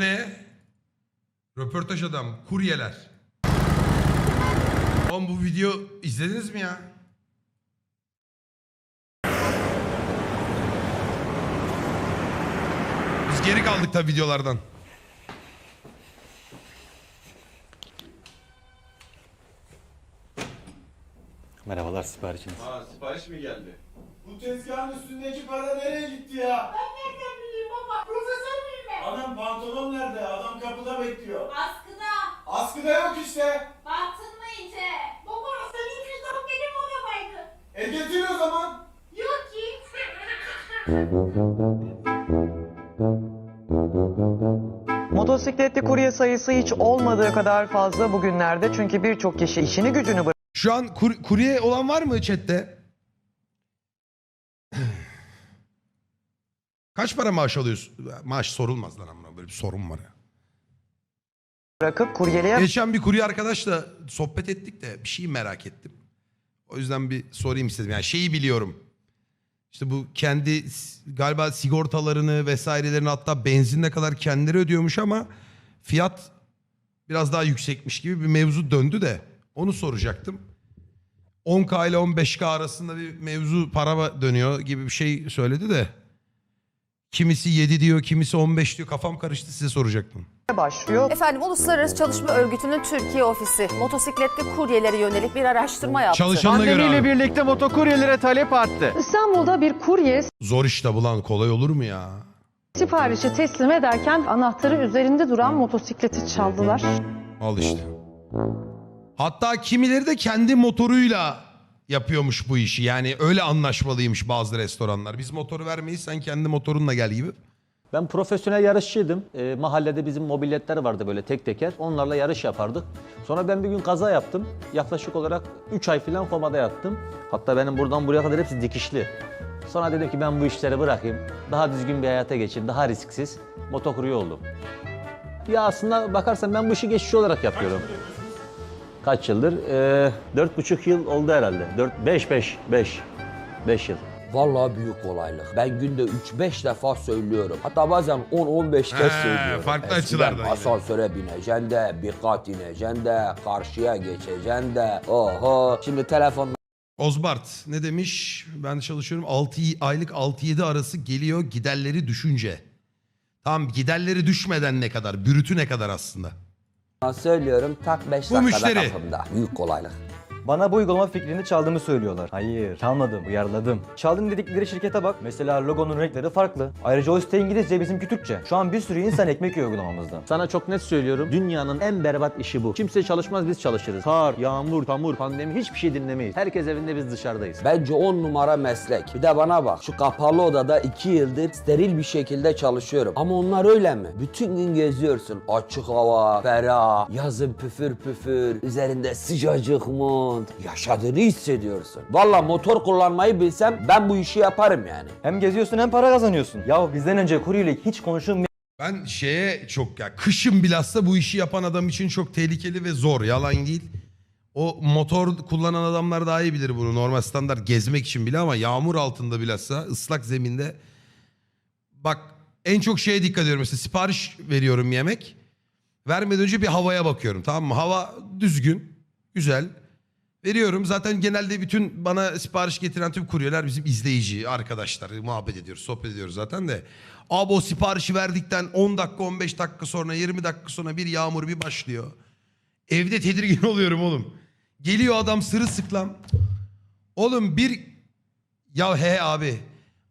Bu ne? Röportaj adam. Kuryeler. Oğlum bu video izlediniz mi ya? Biz geri kaldık tabii videolardan. Merhabalar siparişiniz. Ha sipariş mi geldi? Bu tezgahın üstündeki para nereye gitti ya? Ben nereden bileyim baba? Profesör? Adam pantolon nerede? Adam kapıda bekliyor. Askıda. Askıda yok işte. Baktın mı iyice? Baba senin cüzdanın benim odadaydı. E getir o zaman. Yok ki. Motosikletli kurye sayısı hiç olmadığı kadar fazla bugünlerde çünkü birçok kişi işini gücünü Şu an kur- kurye olan var mı chatte? Kaç para maaş alıyorsun? Maaş sorulmaz lan amına böyle bir sorun var ya. bırakıp kuryeliğe Geçen bir kurye arkadaşla sohbet ettik de bir şeyi merak ettim. O yüzden bir sorayım istedim. Yani şeyi biliyorum. İşte bu kendi galiba sigortalarını vesairelerini hatta benzinle kadar kendileri ödüyormuş ama fiyat biraz daha yüksekmiş gibi bir mevzu döndü de onu soracaktım. 10K ile 15K arasında bir mevzu para dönüyor gibi bir şey söyledi de. Kimisi 7 diyor, kimisi 15 diyor. Kafam karıştı size soracaktım. başlıyor. Efendim Uluslararası Çalışma Örgütü'nün Türkiye ofisi motosikletli kuryelere yönelik bir araştırma yaptı. Çalışanına göre Pandemiyle abi. birlikte motokuryelere talep arttı. İstanbul'da bir kurye Zor işte bulan kolay olur mu ya? siparişi teslim ederken anahtarı üzerinde duran motosikleti çaldılar. Al işte. Hatta kimileri de kendi motoruyla yapıyormuş bu işi. Yani öyle anlaşmalıymış bazı restoranlar. Biz motoru vermeyiz sen kendi motorunla gel gibi. Ben profesyonel yarışçıydım. Ee, mahallede bizim mobiletler vardı böyle tek teker. Onlarla yarış yapardık. Sonra ben bir gün kaza yaptım. Yaklaşık olarak 3 ay falan komada yattım. Hatta benim buradan buraya kadar hepsi dikişli. Sonra dedim ki ben bu işleri bırakayım. Daha düzgün bir hayata geçeyim. Daha risksiz. Motokurye oldum. Ya aslında bakarsan ben bu işi geçici olarak yapıyorum. Kaç yıldır? Ee, dört buçuk yıl oldu herhalde. Dört, beş, beş, beş. Beş yıl. Vallahi büyük kolaylık. Ben günde 3-5 defa söylüyorum. Hatta bazen 10-15 kez He, söylüyorum. farklı Eskiden açılardan yine. asansöre bineceksin de, bir kat ineceksin de, karşıya geçeceksin de. Oho. Şimdi telefon Ozbart ne demiş? Ben çalışıyorum 6 aylık 6-7 arası geliyor giderleri düşünce. Tamam giderleri düşmeden ne kadar? Bürütü ne kadar aslında? Söylüyorum tak 5 Bu dakikada müşteri. kapımda. Büyük kolaylık. Bana bu uygulama fikrini çaldığımı söylüyorlar. Hayır, çalmadım, uyarladım. Çaldım dedikleri şirkete bak. Mesela logonun renkleri farklı. Ayrıca o site İngilizce, bizimki Türkçe. Şu an bir sürü insan ekmek yiyor uygulamamızdan. Sana çok net söylüyorum. Dünyanın en berbat işi bu. Kimse çalışmaz biz çalışırız. Kar, yağmur, çamur, pandemi hiçbir şey dinlemeyiz. Herkes evinde biz dışarıdayız. Bence 10 numara meslek. Bir de bana bak. Şu kapalı odada 2 yıldır steril bir şekilde çalışıyorum. Ama onlar öyle mi? Bütün gün geziyorsun. Açık hava, ferah, yazın püfür püfür, üzerinde sıcacık mont. Yaşadığını hissediyorsun. Valla motor kullanmayı bilsem ben bu işi yaparım yani. Hem geziyorsun hem para kazanıyorsun. Ya bizden önce kuryelik hiç konuşulmayan Ben şeye çok ya kışın bilhassa bu işi yapan adam için çok tehlikeli ve zor yalan değil. O motor kullanan adamlar daha iyi bilir bunu normal standart gezmek için bile ama yağmur altında bilhassa ıslak zeminde. Bak en çok şeye dikkat ediyorum mesela sipariş veriyorum yemek. Vermeden önce bir havaya bakıyorum tamam mı? Hava düzgün, güzel. Veriyorum zaten genelde bütün bana sipariş getiren tüm kuryeler bizim izleyici arkadaşlar. Muhabbet ediyoruz, sohbet ediyoruz zaten de. Abi o siparişi verdikten 10 dakika 15 dakika sonra 20 dakika sonra bir yağmur bir başlıyor. Evde tedirgin oluyorum oğlum. Geliyor adam sırılsıklam. Oğlum bir ya he abi.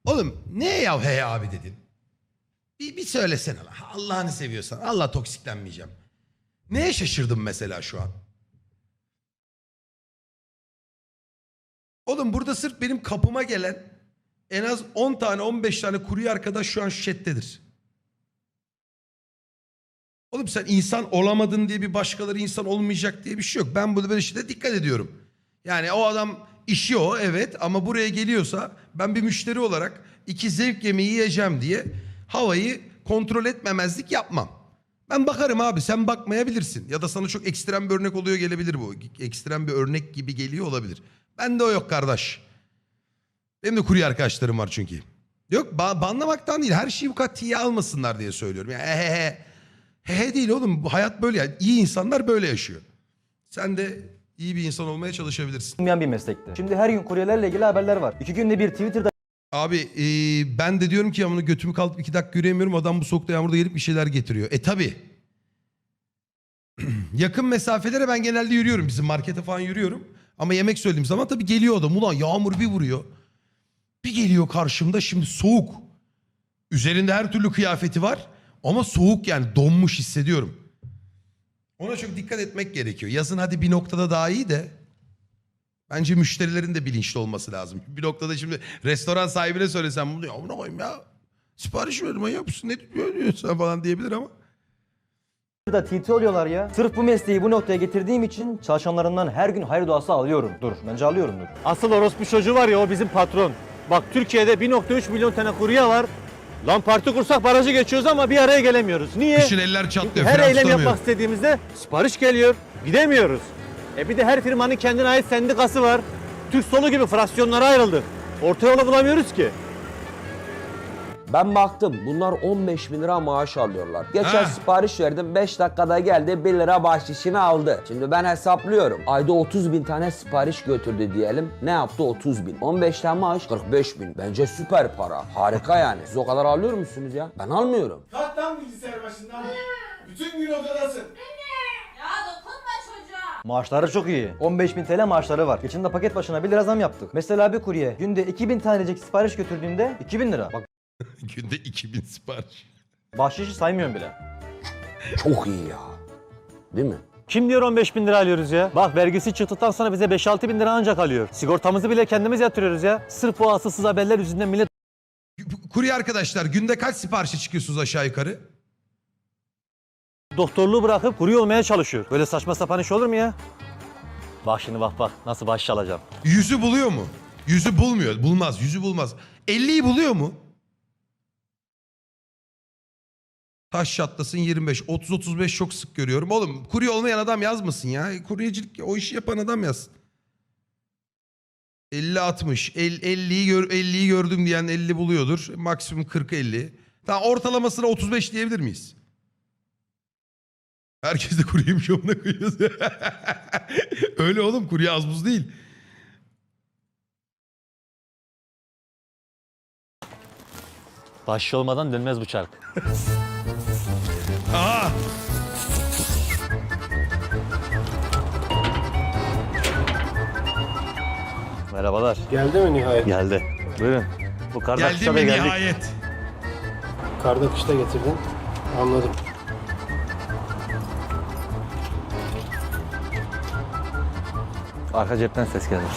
Oğlum ne ya he abi dedin? Bir, bir söylesene lan. Allah'ını seviyorsan. Allah toksiklenmeyeceğim. Neye şaşırdım mesela şu an? Oğlum burada sırf benim kapıma gelen en az 10 tane 15 tane kurye arkadaş şu an şu chat'tedir. Oğlum sen insan olamadın diye bir başkaları insan olmayacak diye bir şey yok. Ben bunu böyle şeyde dikkat ediyorum. Yani o adam işi o evet ama buraya geliyorsa ben bir müşteri olarak iki zevk yemeği yiyeceğim diye havayı kontrol etmemezlik yapmam. Ben bakarım abi sen bakmayabilirsin. Ya da sana çok ekstrem bir örnek oluyor gelebilir bu. Ekstrem bir örnek gibi geliyor olabilir. Bende o yok kardeş. Benim de kurye arkadaşlarım var çünkü. Yok ba- banlamaktan değil her şeyi bu kadar tiye almasınlar diye söylüyorum. Yani ehehe. He he değil oğlum. Bu Hayat böyle yani. İyi insanlar böyle yaşıyor. Sen de iyi bir insan olmaya çalışabilirsin. olmayan bir meslekti. Şimdi her gün kuryelerle ilgili haberler var. İki günde bir Twitter'da Abi e, ben de diyorum ki ya bunu götümü kalkıp iki dakika yürüyemiyorum. Adam bu soğukta yağmurda gelip bir şeyler getiriyor. E tabi. Yakın mesafelere ben genelde yürüyorum. Bizim markete falan yürüyorum. Ama yemek söylediğim zaman tabii geliyor adam. Ulan yağmur bir vuruyor. Bir geliyor karşımda şimdi soğuk. Üzerinde her türlü kıyafeti var. Ama soğuk yani donmuş hissediyorum. Ona çok dikkat etmek gerekiyor. Yazın hadi bir noktada daha iyi de. Bence müşterilerin de bilinçli olması lazım. Bir noktada şimdi restoran sahibine söylesem bunu ya amına koyayım ya. Sipariş verim mısın ne diyorsun falan diyebilir ama. TT oluyorlar ya. Sırf bu mesleği bu noktaya getirdiğim için çalışanlarından her gün hayır duası alıyorum. Dur bence alıyorumdur. Asıl orospu çocuğu var ya o bizim patron. Bak Türkiye'de 1.3 milyon tane kurye var. Lan parti kursak barajı geçiyoruz ama bir araya gelemiyoruz. Niye? Kışın eller çatlıyor. Her fren eylem tutamıyor. yapmak istediğimizde sipariş geliyor. Gidemiyoruz. E bir de her firmanın kendine ait sendikası var. Türk solu gibi fraksiyonlara ayrıldı. Orta yolu bulamıyoruz ki. Ben baktım bunlar 15 bin lira maaş alıyorlar. Geçen Ha. sipariş verdim 5 dakikada geldi 1 lira bahşişini aldı. Şimdi ben hesaplıyorum. Ayda 30 bin tane sipariş götürdü diyelim. Ne yaptı 30 bin? 15 tane maaş 45 bin. Bence süper para. Harika yani. Siz o kadar alıyor musunuz ya? Ben almıyorum. Kalk lan bilgisayar başından. Bütün gün odadasın. Ya dokunma çocuğa. Maaşları çok iyi. 15.000 TL maaşları var. Geçen de paket başına 1 lira zam yaptık. Mesela bir kurye günde 2000 tanecik sipariş götürdüğünde 2000 lira. Bak Günde 2000 sipariş. bahşişi saymıyorum bile. Çok iyi ya. Değil mi? Kim diyor 15 bin lira alıyoruz ya? Bak vergisi çıktıktan sonra bize 5-6 bin lira ancak alıyor. Sigortamızı bile kendimiz yatırıyoruz ya. Sırf bu asılsız haberler yüzünden millet Kurye arkadaşlar günde kaç siparişe çıkıyorsunuz aşağı yukarı? doktorluğu bırakıp kurye olmaya çalışıyor. Böyle saçma sapan iş olur mu ya? Bak şimdi bak bak nasıl baş alacağım. Yüzü buluyor mu? Yüzü bulmuyor. Bulmaz. Yüzü bulmaz. 50'yi buluyor mu? Taş çatlasın 25. 30-35 çok sık görüyorum. Oğlum kurye olmayan adam yazmasın ya. Kuryecilik o işi yapan adam yazsın. 50-60. 50'yi gör, 50'yi gördüm diyen 50 buluyordur. Maksimum 40-50. Tamam ortalamasına 35 diyebilir miyiz? Herkes de kuryeymiş amına koyuyoruz. Öyle oğlum kurye az buz değil. Baş olmadan dönmez bu çark. Aa! Merhabalar. Geldi mi nihayet? Geldi. Buyurun. Bu karda Geldi mi da geldik. nihayet? Karda kışta getirdin. Anladım. Arka cepten ses geldi.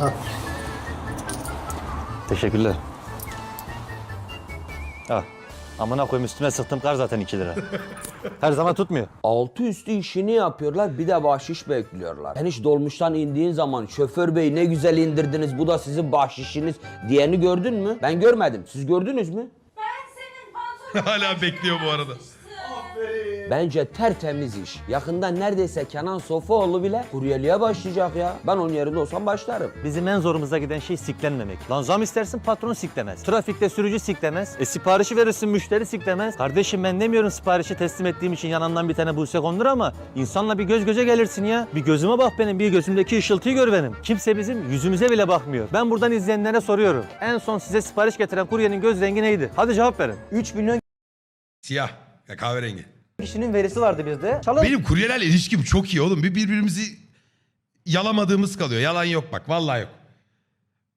Al. Teşekkürler. Ah. Amına koyayım üstüme sıktım kar zaten 2 lira. Her zaman tutmuyor. Altı üstü işini yapıyorlar bir de bahşiş bekliyorlar. Sen hiç dolmuştan indiğin zaman şoför bey ne güzel indirdiniz bu da sizin bahşişiniz diyeni gördün mü? Ben görmedim. Siz gördünüz mü? Ben senin pantolonunu Hala bekliyor bu arada. Bence tertemiz iş. Yakında neredeyse Kenan Sofuoğlu bile kuryeliğe başlayacak ya. Ben onun yerinde olsam başlarım. Bizim en zorumuza giden şey siklenmemek. Lan zam istersin patron siklemez. Trafikte sürücü siklemez. E siparişi verirsin müşteri siklemez. Kardeşim ben demiyorum siparişi teslim ettiğim için yanından bir tane buse kondur ama insanla bir göz göze gelirsin ya. Bir gözüme bak benim, bir gözümdeki ışıltıyı gör benim. Kimse bizim yüzümüze bile bakmıyor. Ben buradan izleyenlere soruyorum. En son size sipariş getiren kuryenin göz rengi neydi? Hadi cevap verin. 3 milyon Siyah. Ya kahverengi. Kişinin verisi vardı bizde. Çalın Benim kuryelerle ilişkim çok iyi oğlum. Bir birbirimizi yalamadığımız kalıyor. Yalan yok bak. Vallahi yok.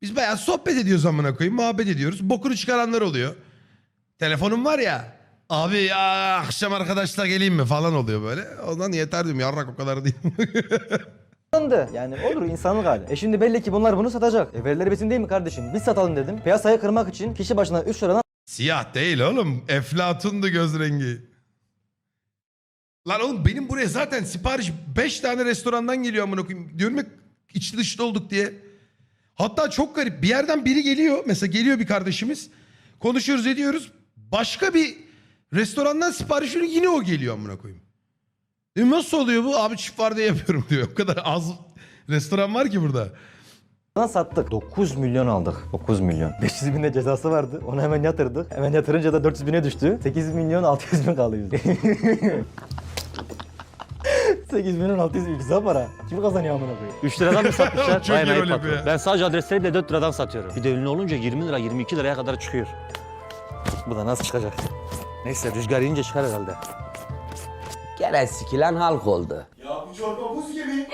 Biz bayağı sohbet ediyoruz amına koyayım. Muhabbet ediyoruz. Bokunu çıkaranlar oluyor. Telefonum var ya. Abi ya akşam arkadaşlar geleyim mi falan oluyor böyle. Ondan yeter diyorum. Yarrak o kadar değil. Alındı. Yani olur insanlık hali. E şimdi belli ki bunlar bunu satacak. E verileri bizim değil mi kardeşim? Biz satalım dedim. Piyasayı kırmak için kişi başına 3 liradan Siyah değil oğlum. Eflatundu göz rengi. Lan oğlum benim buraya zaten sipariş 5 tane restorandan geliyor amına koyayım. Diyorum ya içli dışlı olduk diye. Hatta çok garip bir yerden biri geliyor. Mesela geliyor bir kardeşimiz. Konuşuyoruz ediyoruz. Başka bir restorandan sipariş veriyor yine o geliyor amına koyayım. Dedim nasıl oluyor bu? Abi çift var diye yapıyorum diyor. O kadar az restoran var ki burada. sattık. 9 milyon aldık. 9 milyon. 500 bin de cezası vardı. Onu hemen yatırdık. Hemen yatırınca da 400 bine düştü. 8 milyon 600 bin kaldı bizde. 8 milyon 600 bin güzel para. Kim kazanıyor amına koyayım? 3 liradan mı satmışlar? Çok Vay iyi be patron. Ben sadece adresleri bile 4 liradan satıyorum. Bir de ünlü olunca 20 lira 22 liraya kadar çıkıyor. Bu da nasıl çıkacak? Neyse rüzgar yiyince çıkar herhalde. Gene sikilen halk oldu. Ya bu çorba buz gibi.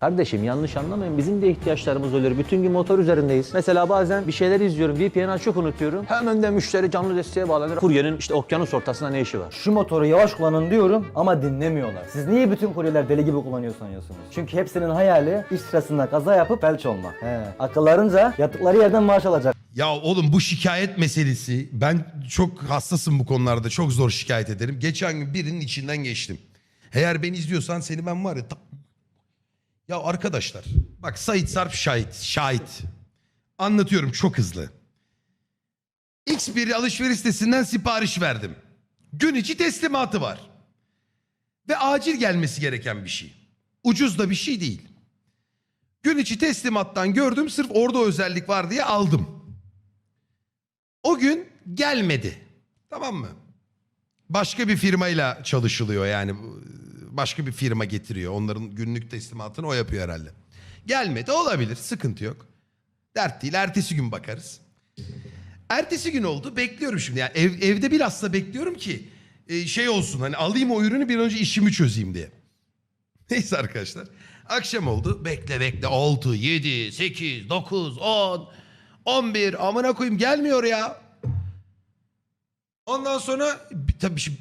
Kardeşim yanlış anlamayın bizim de ihtiyaçlarımız olur. Bütün gün motor üzerindeyiz. Mesela bazen bir şeyler izliyorum. VPN açık unutuyorum. Hemen de müşteri canlı desteğe bağlanır. Kuryenin işte okyanus ortasında ne işi var? Şu motoru yavaş kullanın diyorum ama dinlemiyorlar. Siz niye bütün kuryeler deli gibi kullanıyor sanıyorsunuz? Çünkü hepsinin hayali iş sırasında kaza yapıp felç olmak. He. Akıllarınca yattıkları yerden maaş alacak. Ya oğlum bu şikayet meselesi ben çok hassasım bu konularda çok zor şikayet ederim. Geçen gün birinin içinden geçtim. Eğer beni izliyorsan seni ben var ya Ya arkadaşlar bak Sait Sarp şahit şahit. Anlatıyorum çok hızlı. X bir alışveriş sitesinden sipariş verdim. Gün içi teslimatı var. Ve acil gelmesi gereken bir şey. Ucuz da bir şey değil. Gün içi teslimattan gördüm sırf orada özellik var diye aldım. O gün gelmedi. Tamam mı? Başka bir firmayla çalışılıyor yani. Başka bir firma getiriyor. Onların günlük teslimatını o yapıyor herhalde. Gelmedi olabilir sıkıntı yok. Dert değil ertesi gün bakarız. Ertesi gün oldu bekliyorum şimdi. Yani ev, evde bilhassa bekliyorum ki e, şey olsun hani alayım o ürünü bir önce işimi çözeyim diye. Neyse arkadaşlar. Akşam oldu. Bekle bekle. 6, 7, 8, 9, 10, 11. Amına koyayım gelmiyor ya. Ondan sonra tabii şimdi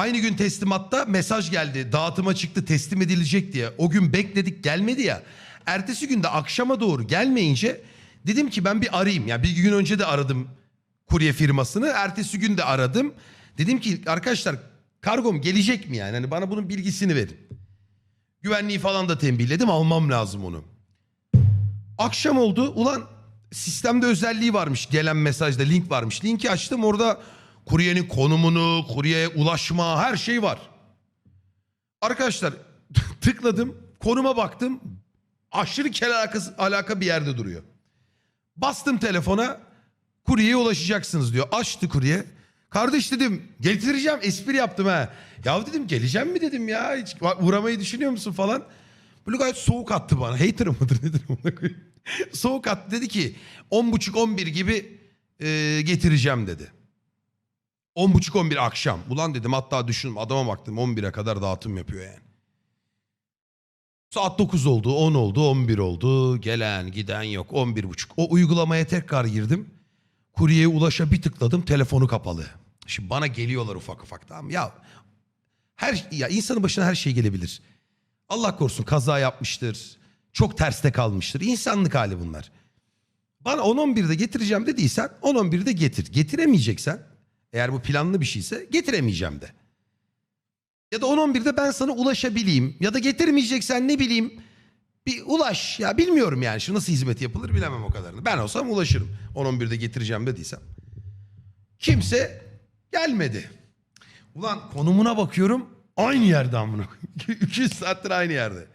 aynı gün teslimatta mesaj geldi. Dağıtıma çıktı teslim edilecek diye. O gün bekledik gelmedi ya. Ertesi günde akşama doğru gelmeyince dedim ki ben bir arayayım. Yani bir gün önce de aradım kurye firmasını. Ertesi gün de aradım. Dedim ki arkadaşlar kargom gelecek mi yani? Hani bana bunun bilgisini verin. Güvenliği falan da tembihledim almam lazım onu. Akşam oldu ulan sistemde özelliği varmış gelen mesajda link varmış. Linki açtım orada kuryenin konumunu, kuryeye ulaşma her şey var. Arkadaşlar tıkladım konuma baktım aşırı kel alaka bir yerde duruyor. Bastım telefona kuryeye ulaşacaksınız diyor. Açtı kurye. Kardeş dedim getireceğim espri yaptım ha. Ya dedim geleceğim mi dedim ya hiç uğramayı düşünüyor musun falan. Böyle gayet soğuk attı bana. Hater mıdır nedir ona koyayım. soğuk attı dedi ki 10.30-11 gibi e, getireceğim dedi. 10.30-11 akşam. Ulan dedim hatta düşündüm adama baktım 11'e kadar dağıtım yapıyor yani. Saat 9 oldu, 10 oldu, 11 oldu. Gelen giden yok 11.30. O uygulamaya tekrar girdim. Kuryeye ulaşa bir tıkladım telefonu kapalı. Şimdi bana geliyorlar ufak ufak tamam ya. Her ya insanın başına her şey gelebilir. Allah korusun kaza yapmıştır. Çok terste kalmıştır. İnsanlık hali bunlar. Bana 10-11'de getireceğim dediysen 10-11'de getir. Getiremeyeceksen eğer bu planlı bir şeyse getiremeyeceğim de. Ya da 10-11'de ben sana ulaşabileyim. Ya da getirmeyeceksen ne bileyim bir ulaş. Ya bilmiyorum yani. Şu nasıl hizmet yapılır bilemem o kadarını. Ben olsam ulaşırım. 10-11'de getireceğim dediysem. Kimse gelmedi. Ulan konumuna bakıyorum. Aynı yerde amına koyayım. 200 saattir aynı yerde.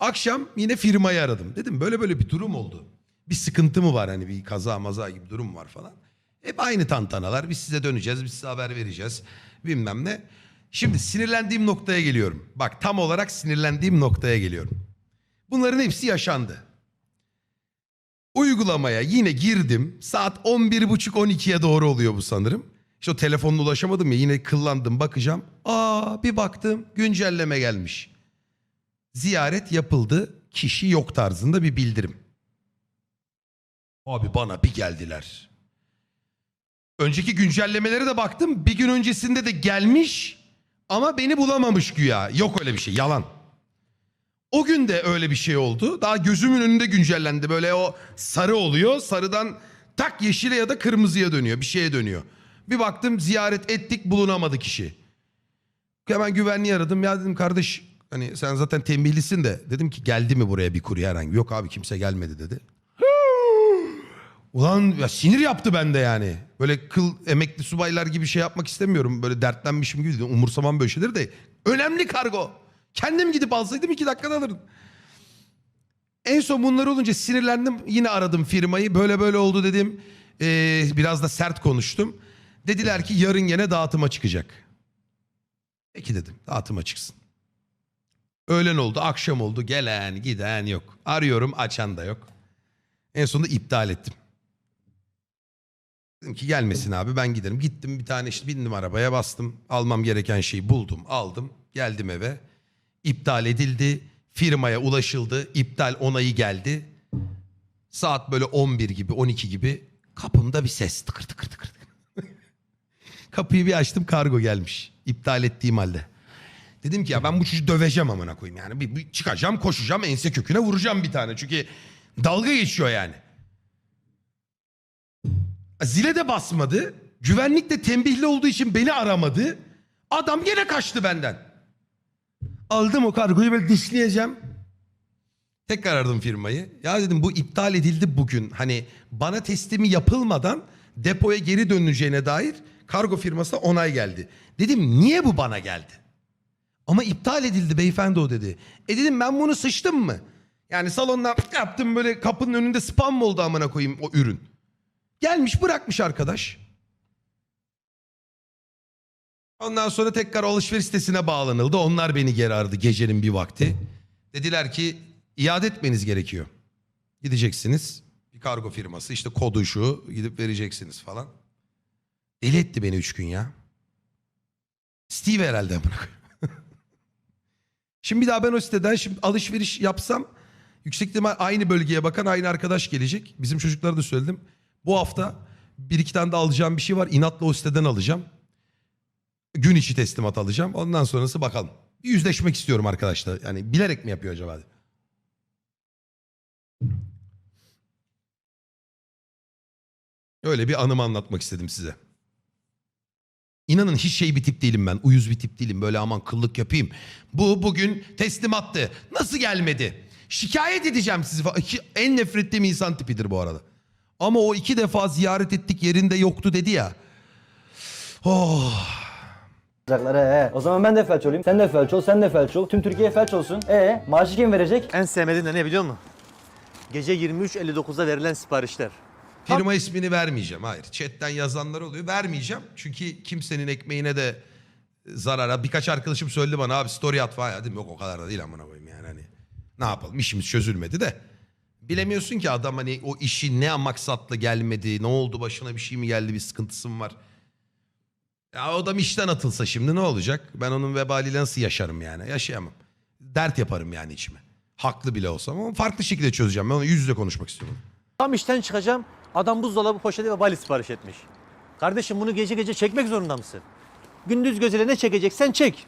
Akşam yine firmayı aradım. Dedim böyle böyle bir durum oldu. Bir sıkıntı mı var hani bir kaza maza gibi durum var falan. Hep aynı tantanalar. Biz size döneceğiz, biz size haber vereceğiz. Bilmem ne. Şimdi sinirlendiğim noktaya geliyorum. Bak tam olarak sinirlendiğim noktaya geliyorum. Bunların hepsi yaşandı. Uygulamaya yine girdim. Saat 11.30-12'ye doğru oluyor bu sanırım. İşte o telefonla ulaşamadım ya yine kıllandım bakacağım. Aa bir baktım güncelleme gelmiş. Ziyaret yapıldı kişi yok tarzında bir bildirim. Abi bana bir geldiler. Önceki güncellemelere de baktım. Bir gün öncesinde de gelmiş ama beni bulamamış güya. Yok öyle bir şey yalan. O gün de öyle bir şey oldu. Daha gözümün önünde güncellendi. Böyle o sarı oluyor. Sarıdan tak yeşile ya da kırmızıya dönüyor. Bir şeye dönüyor. Bir baktım ziyaret ettik bulunamadı kişi. Hemen güvenliği aradım. Ya dedim kardeş hani sen zaten tembihlisin de. Dedim ki geldi mi buraya bir kurye herhangi. Yok abi kimse gelmedi dedi. Ulan ya sinir yaptı bende yani. Böyle kıl emekli subaylar gibi şey yapmak istemiyorum. Böyle dertlenmişim gibi. Umursamam böyle şeyleri de. Önemli kargo. Kendim gidip alsaydım iki dakikada alırdım. En son bunlar olunca sinirlendim. Yine aradım firmayı. Böyle böyle oldu dedim. Ee, biraz da sert konuştum. Dediler ki yarın gene dağıtıma çıkacak. Peki dedim dağıtıma çıksın. Öğlen oldu, akşam oldu. Gelen, giden yok. Arıyorum, açan da yok. En sonunda iptal ettim. Dedim ki gelmesin abi ben giderim. Gittim bir tane işte bindim arabaya bastım. Almam gereken şeyi buldum, aldım. Geldim eve. İptal edildi. Firmaya ulaşıldı. İptal onayı geldi. Saat böyle 11 gibi, 12 gibi kapımda bir ses tıkır tıkır tıkır. Kapıyı bir açtım kargo gelmiş. İptal ettiğim halde. Dedim ki ya ben bu çocuğu döveceğim amına koyayım yani. Bir, bir çıkacağım koşacağım ense köküne vuracağım bir tane. Çünkü dalga geçiyor yani. Zile de basmadı. Güvenlik de tembihli olduğu için beni aramadı. Adam gene kaçtı benden. Aldım o kargoyu böyle dişleyeceğim. Tekrar aradım firmayı. Ya dedim bu iptal edildi bugün. Hani bana teslimi yapılmadan depoya geri dönüleceğine dair kargo firmasına onay geldi. Dedim niye bu bana geldi? Ama iptal edildi beyefendi o dedi. E dedim ben bunu sıçtım mı? Yani salondan yaptım böyle kapının önünde spam mı oldu amına koyayım o ürün. Gelmiş bırakmış arkadaş. Ondan sonra tekrar alışveriş sitesine bağlanıldı. Onlar beni geri aradı gecenin bir vakti. Dediler ki iade etmeniz gerekiyor. Gideceksiniz. Bir kargo firması işte kodu şu gidip vereceksiniz falan. Deli etti beni üç gün ya. Steve herhalde koyayım. Şimdi bir daha ben o siteden şimdi alışveriş yapsam yüksek ihtimal aynı bölgeye bakan aynı arkadaş gelecek. Bizim çocuklara da söyledim. Bu hafta bir iki tane de alacağım bir şey var. İnatla o siteden alacağım. Gün içi teslimat alacağım. Ondan sonrası bakalım. Bir yüzleşmek istiyorum arkadaşlar. Yani bilerek mi yapıyor acaba? Öyle bir anımı anlatmak istedim size. İnanın hiç şey bir tip değilim ben. Uyuz bir tip değilim. Böyle aman kıllık yapayım. Bu bugün teslimattı. Nasıl gelmedi? Şikayet edeceğim sizi. En nefret ettiğim insan tipidir bu arada. Ama o iki defa ziyaret ettik yerinde yoktu dedi ya. Oh. Olacaklar he. O zaman ben de felç olayım. Sen de felç ol, sen de felç ol. Tüm Türkiye felç olsun. E maaşı kim verecek? En sevmediğim de ne biliyor musun? Gece 23.59'da verilen siparişler. Firma ismini vermeyeceğim. Hayır. Chatten yazanlar oluyor. Vermeyeceğim. Çünkü kimsenin ekmeğine de zarara. Birkaç arkadaşım söyledi bana abi story at falan. Ya Dedim yok o kadar da değil amına koyayım yani. Hani, ne yapalım işimiz çözülmedi de. Bilemiyorsun ki adam hani o işi ne maksatla gelmedi. Ne oldu başına bir şey mi geldi bir sıkıntısı mı var. Ya adam işten atılsa şimdi ne olacak? Ben onun vebaliyle nasıl yaşarım yani? Yaşayamam. Dert yaparım yani içime. Haklı bile olsam ama farklı şekilde çözeceğim. Ben onu yüz yüze konuşmak istiyorum. Tam işten çıkacağım. Adam buzdolabı poşeti ve valiz sipariş etmiş. Kardeşim bunu gece gece çekmek zorunda mısın? Gündüz gözüyle ne çekeceksen çek.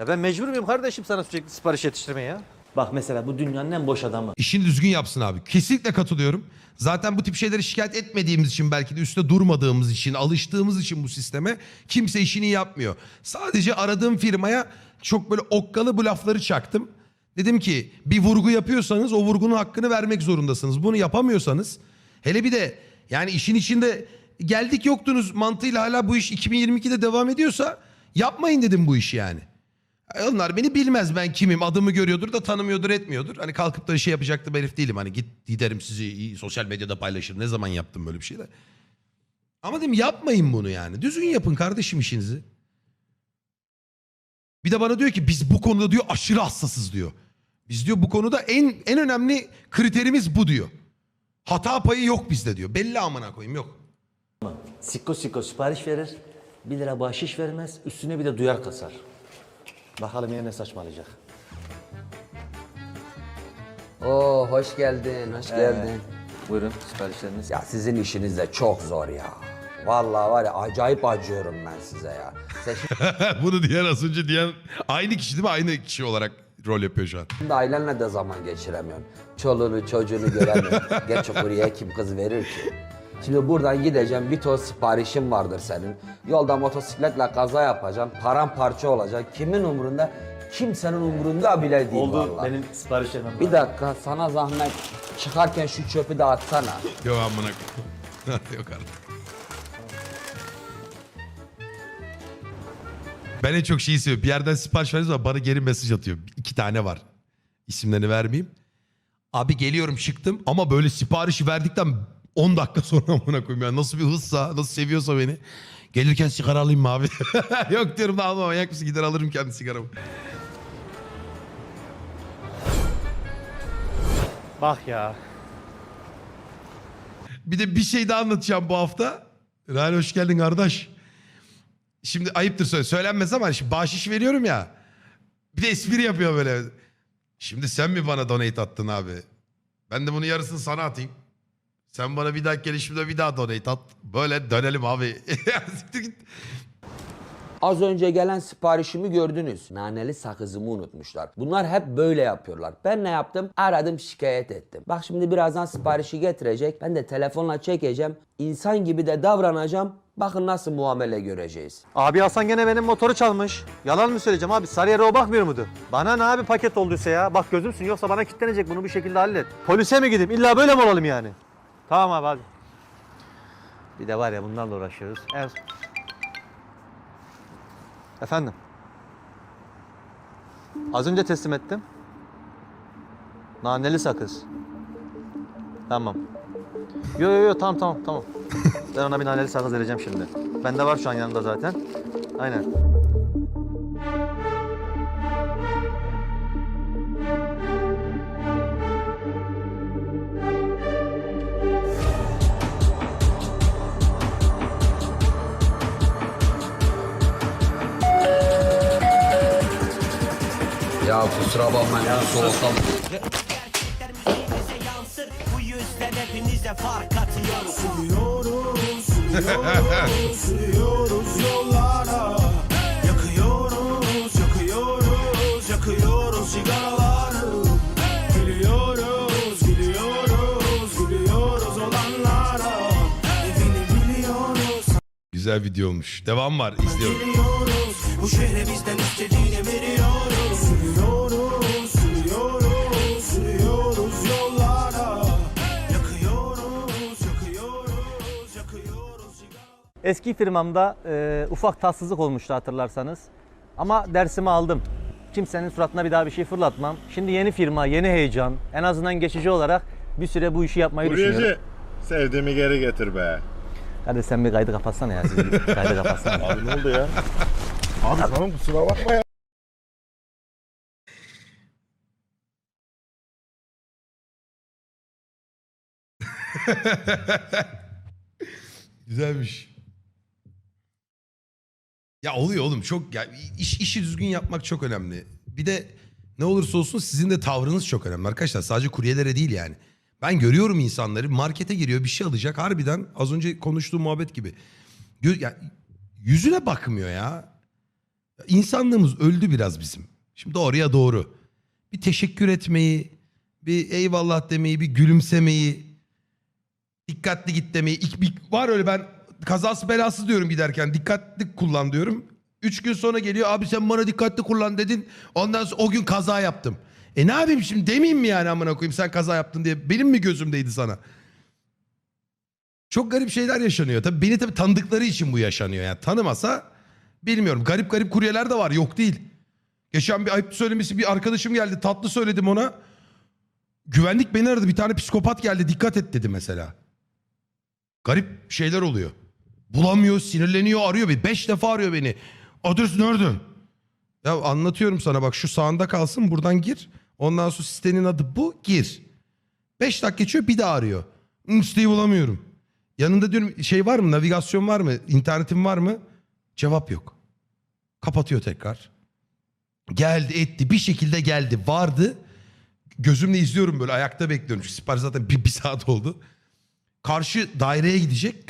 Ya ben mecbur muyum kardeşim sana sürekli sipariş yetiştirmeye ya? Bak mesela bu dünyanın en boş adamı. İşini düzgün yapsın abi. Kesinlikle katılıyorum. Zaten bu tip şeyleri şikayet etmediğimiz için belki de üstte durmadığımız için, alıştığımız için bu sisteme kimse işini yapmıyor. Sadece aradığım firmaya çok böyle okkalı bu lafları çaktım. Dedim ki bir vurgu yapıyorsanız o vurgunun hakkını vermek zorundasınız. Bunu yapamıyorsanız hele bir de yani işin içinde geldik yoktunuz mantığıyla hala bu iş 2022'de devam ediyorsa yapmayın dedim bu işi yani. Onlar beni bilmez ben kimim adımı görüyordur da tanımıyordur etmiyordur. Hani kalkıp da şey yapacaktım herif değilim. Hani git giderim sizi sosyal medyada paylaşırım. Ne zaman yaptım böyle bir şey de. Ama dedim yapmayın bunu yani. Düzgün yapın kardeşim işinizi. Bir de bana diyor ki biz bu konuda diyor aşırı hassasız diyor. Biz diyor bu konuda en en önemli kriterimiz bu diyor. Hata payı yok bizde diyor. Belli amına koyayım yok. Sikko sikko sipariş verir. 1 lira bahşiş vermez. Üstüne bir de duyar kasar. Bakalım yine ne saçmalayacak. Oo hoş geldin, hoş geldin. Buyurun siparişleriniz. Ya sizin işiniz de çok zor ya. Vallahi var ya acayip acıyorum ben size ya. Bunu diyen az önce diyen aynı kişi değil mi? Aynı kişi olarak rol yapıyor şu an. şimdi ailenle de zaman geçiremiyorsun. Çoluğunu çocuğunu göremiyorsun. Geç buraya kim kız verir ki? Şimdi buradan gideceğim bir ton siparişin vardır senin. Yolda motosikletle kaza yapacaksın. Paramparça olacak. Kimin umurunda? Kimsenin umurunda bile değil Oldu vallahi. benim siparişlerim. Bir dakika sana zahmet çıkarken şu çöpü de atsana. Yok amına koyayım. Yok artık. Ben en çok şeyi seviyorum. Bir yerden sipariş verdiğim zaman bana geri mesaj atıyor. İki tane var. İsimlerini vermeyeyim. Abi geliyorum çıktım ama böyle siparişi verdikten 10 dakika sonra amına koyayım ya. Nasıl bir hızsa, nasıl seviyorsa beni. Gelirken sigara alayım mı abi? Yok diyorum da alma manyak mısın gider alırım kendi sigaramı. Bak ya. Bir de bir şey daha anlatacağım bu hafta. Rani hoş geldin kardeş. Şimdi ayıptır söyle. Söylenmez ama şimdi bahşiş veriyorum ya. Bir de espri yapıyor böyle. Şimdi sen mi bana donate attın abi? Ben de bunun yarısını sana atayım. Sen bana bir dahaki gelişimde bir daha donate at. Böyle dönelim abi. Siktir git. Az önce gelen siparişimi gördünüz. Naneli sakızımı unutmuşlar. Bunlar hep böyle yapıyorlar. Ben ne yaptım? Aradım şikayet ettim. Bak şimdi birazdan siparişi getirecek. Ben de telefonla çekeceğim. İnsan gibi de davranacağım. Bakın nasıl muamele göreceğiz. Abi Hasan gene benim motoru çalmış. Yalan mı söyleyeceğim abi? Sarıyer'e o bakmıyor muydu? Bana ne abi paket olduysa ya? Bak gözümsün yoksa bana kilitlenecek bunu bir şekilde hallet. Polise mi gideyim? İlla böyle mi olalım yani? Tamam abi hadi. Bir de var ya bunlarla uğraşıyoruz. Evet. Efendim? Az önce teslim ettim. Naneli sakız. Tamam. Yo yo yo tamam tamam tamam. ben ona bir naneli sakız vereceğim şimdi. Bende var şu an yanında zaten. Aynen. Ya kusura bakma ya soğukta Sürüyoruz yollara Yakıyoruz, yakıyoruz, yakıyoruz sigaraları Gülüyoruz, gülüyoruz, gülüyoruz olanlara Evini biliyoruz, Güzel video olmuş. Devam var. izliyorum. Bu şehre bizden istediğini veriyoruz Eski firmamda e, ufak tatsızlık olmuştu hatırlarsanız. Ama dersimi aldım. Kimsenin suratına bir daha bir şey fırlatmam. Şimdi yeni firma, yeni heyecan. En azından geçici olarak bir süre bu işi yapmayı düşünüyorum. sevdiğimi geri getir be. Hadi sen bir kaydı kapatsana ya. Siz bir kaydı kapatsana. Abi ne oldu ya? Abi tamam kusura bakma ya. Güzelmiş. Ya oluyor oğlum çok ya iş, işi düzgün yapmak çok önemli. Bir de ne olursa olsun sizin de tavrınız çok önemli arkadaşlar. Sadece kuryelere değil yani. Ben görüyorum insanları markete giriyor bir şey alacak harbiden az önce konuştuğum muhabbet gibi. Gö- ya, yüzüne bakmıyor ya. İnsanlığımız öldü biraz bizim. Şimdi doğruya doğru. Bir teşekkür etmeyi, bir eyvallah demeyi, bir gülümsemeyi, dikkatli git demeyi. Bir, var öyle ben kazası belası diyorum giderken dikkatli kullan diyorum. Üç gün sonra geliyor abi sen bana dikkatli kullan dedin. Ondan sonra o gün kaza yaptım. E ne yapayım şimdi demeyeyim mi yani amına koyayım sen kaza yaptın diye. Benim mi gözümdeydi sana? Çok garip şeyler yaşanıyor. Tabii beni tabii tanıdıkları için bu yaşanıyor. Yani tanımasa bilmiyorum. Garip garip kuryeler de var yok değil. Geçen bir ayıp söylemesi bir arkadaşım geldi tatlı söyledim ona. Güvenlik beni aradı bir tane psikopat geldi dikkat et dedi mesela. Garip şeyler oluyor. Bulamıyor, sinirleniyor, arıyor. Bir beş defa arıyor beni. Adres nerede? Ya anlatıyorum sana bak şu sağında kalsın buradan gir. Ondan sonra sitenin adı bu gir. Beş dakika geçiyor bir daha arıyor. "Hı, Siteyi bulamıyorum. Yanında diyorum şey var mı navigasyon var mı internetin var mı? Cevap yok. Kapatıyor tekrar. Geldi etti bir şekilde geldi vardı. Gözümle izliyorum böyle ayakta bekliyorum. Çünkü sipariş zaten bir, bir saat oldu. Karşı daireye gidecek.